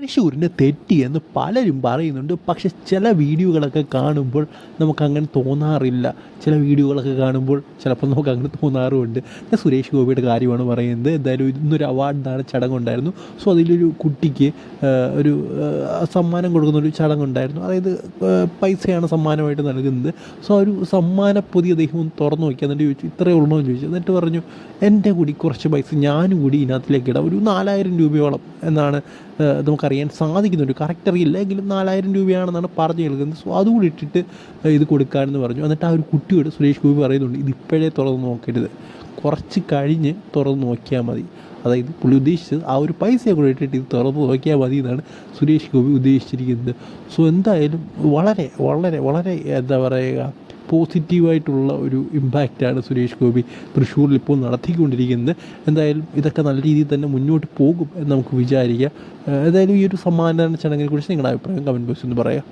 തൃശ്ശൂരിന് തെറ്റിയെന്ന് പലരും പറയുന്നുണ്ട്. പക്ഷെ ചില വീഡിയോകളൊക്കെ കാണുമ്പോൾ നമുക്കങ്ങനെ തോന്നാറില്ല. ചില വീഡിയോകളൊക്കെ കാണുമ്പോൾ ചിലപ്പോൾ നമുക്ക് അങ്ങനെ തോന്നാറുമുണ്ട്. ഞാൻ സുരേഷ് ഗോപിയുടെ കാര്യമാണ് പറയുന്നത്. എന്തായാലും ഇന്നൊരു അവാർഡ് അവാർഡിനാണ് ചടങ്ങുണ്ടായിരുന്നു. സോ അതിലൊരു കുട്ടിക്ക് ഒരു സമ്മാനം കൊടുക്കുന്ന ഒരു ചടങ്ങുണ്ടായിരുന്നു. അതായത് പൈസയാണ് സമ്മാനമായിട്ട് നൽകുന്നത്. സോ ഒരു സമ്മാന പൊതി അദ്ദേഹം ഒന്ന് തുറന്നു നോക്കി എന്നിട്ട് ചോദിച്ചു ഇത്രയേ ഉള്ളൂ എന്ന് ചോദിച്ചു. എന്നിട്ട് പറഞ്ഞു എന്റെ കൂടി കുറച്ച് പൈസ ഞാനും കൂടി ഇതിനകത്തിലേക്ക് ഇടാം. ഒരു നാലായിരം രൂപയോളം എന്നാണ് നമുക്കറിയാൻ സാധിക്കുന്നുണ്ട്. കറക്റ്റ് അറിയില്ല. എങ്കിലും നാലായിരം രൂപയാണെന്നാണ് പറഞ്ഞു കേൾക്കുന്നത്. സോ അതുകൂടി ഇട്ടിട്ട് ഇത് കൊടുക്കാമെന്ന് പറഞ്ഞു. എന്നിട്ട് ആ ഒരു കുട്ടിയോട് സുരേഷ് ഗോപി പറയുന്നുണ്ട് ഇത് ഇപ്പോഴേ തുറന്ന് നോക്കരുത്. കുറച്ച് കഴിഞ്ഞ് തുറന്ന് നോക്കിയാൽ മതി. അതായത് പുള്ളി ഉദ്ദേശിച്ചത് ആ ഒരു പൈസ കൂടെ ഇട്ടിട്ട് ഇത് തുറന്ന് നോക്കിയാൽ മതി എന്നാണ് സുരേഷ് ഗോപി ഉദ്ദേശിച്ചിരിക്കുന്നത്. സോ എന്തായാലും വളരെ വളരെ വളരെ എന്താ പറയുക പോസിറ്റീവായിട്ടുള്ള ഒരു ഇമ്പാക്റ്റാണ് സുരേഷ് ഗോപി തൃശ്ശൂരിൽ ഇപ്പോൾ നടത്തിക്കൊണ്ടിരിക്കുന്നത്. എന്തായാലും ഇതൊക്കെ നല്ല രീതിയിൽ തന്നെ മുന്നോട്ട് പോകും എന്ന് നമുക്ക് വിചാരിക്കാം. ഏതായാലും ഈ ഒരു സമ്മാനദാന ചടങ്ങിനെ കുറിച്ച് നിങ്ങളുടെ അഭിപ്രായം കമന്റ് ബോക്സിൽ ഒന്ന് പറയാം.